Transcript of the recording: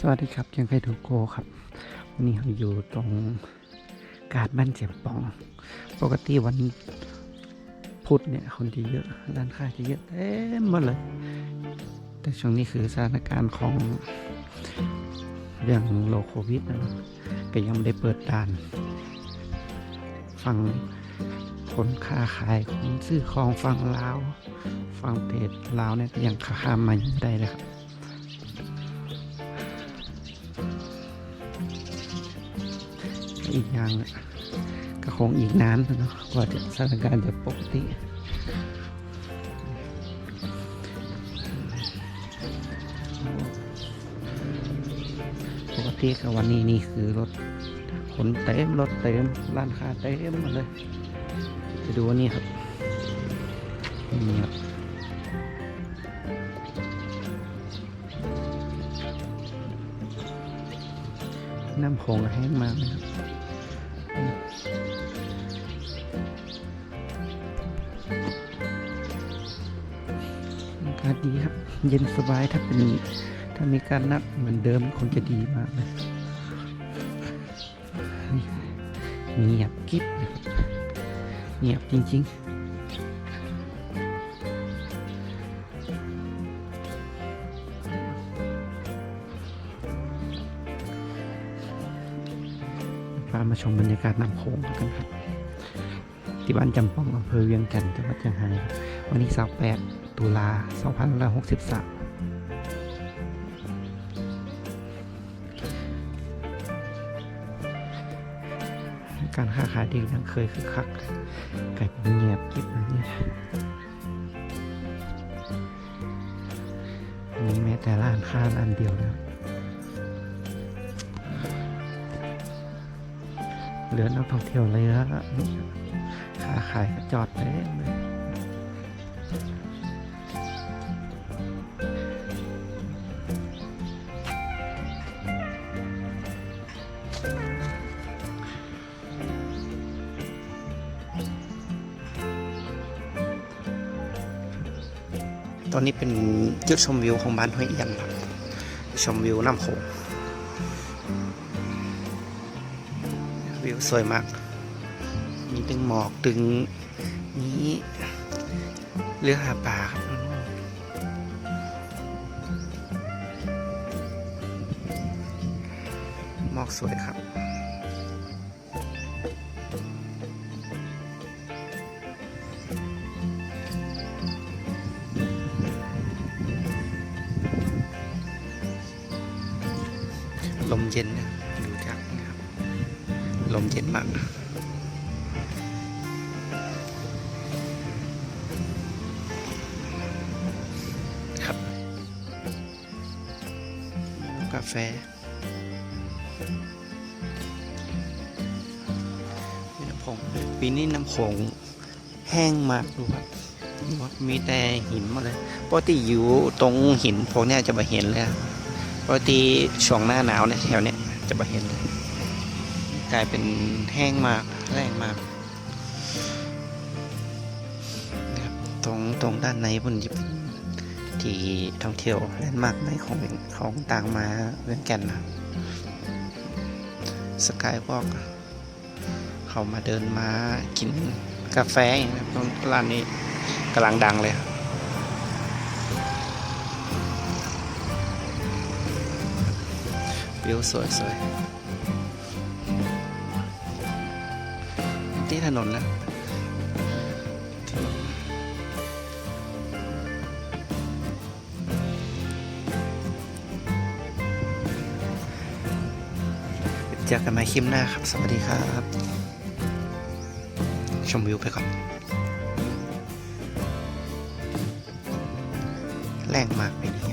สวัสดีครับยังไคทูโกครับ วันนี้เราอยู่ตรงกาดบ้านเจียมปอง ปกติวันพุธเนี่ยคนจะเยอะร้านค้าจะเยอะเต็มหมดเลย แต่ช่วงนี้คือสถานการณ์ของเรื่องโรคโควิดนะก็ยังไม่ได้เปิดด่าน ฟังคนค้าขายคนซื้อของฟังลาว ฟังเทศลาวเนี่ยก็ยังข้ามมาไม่ได้เลยครับ อีกอย่างก็คงอีกนานนะเนาะกว่าจะสถานการณ์จะปกติปกติกับวันนี้นี่คือรถขนเต็มรถเต็มร้านค้าเต็มหมดเลยจะดูว่านี่ครับนี่ครับน้ำโขงแห้งมากนะครับากดีครับ เย็นสบายถ้าเป็นถ้ามีการนัดเหมือนเดิมคงจะดีมากเลยเงียบกิ๊บเงียบจริงๆพามาชมบรรยากาศน้ำโขงกันครับ ที่บ้านจำปองอำเภอเวียงจันทร์จังหวัดเชียงรายวันนี้28 ตุลา2563 การค้าขายดียังเคยคือคักไก่เป็นเงียบกิบนะเนี่ยมีแม้แต่ร้านค้าร้านเดียวแล้วเหลือนักท่องเที่ยวเลยแล้วค้าขายก็จอดเต็มเลย อนนี้เป็นจุดชมวิวของบ้านห้วยเอียงครับ ชมวิวน้ำโขงวิวสวยมาก มีตึงหมอกตึงนี้เรือหาปลาครับหมอกสวยครับ ลมเย็นนะดูจากนะครับ ลมเย็นมากครับกาแฟน้ำผงปีนี้น้ำโขงแห้งมากดูครับมีแต่หินมาเลยปกติอยู่ตรงหินพวกเนี้ยจะไม่เห็นเลยครับ ปกติช่วงหน้าหนาวเนี่ยแถวเนี้ยจะม่เห็นเลยกลายเป็นแห้งมากแรงมากนะครับตรงตรงด้านในบนยิบที่ท่องเที่ยวแลนด์มาร์กในของของต่างมาเวียงแก่นนะสกายวอล์กเขามาเดินมากินกาแฟอย่างนี้นะครับร้านนี้กำลังดังเลยครับ วิวสวยสวยที่ถนนแล้วเจอกันใหม่คลิปหน้าครับ สวัสดีครับ ชมวิวไปก่อน แรงมากเลย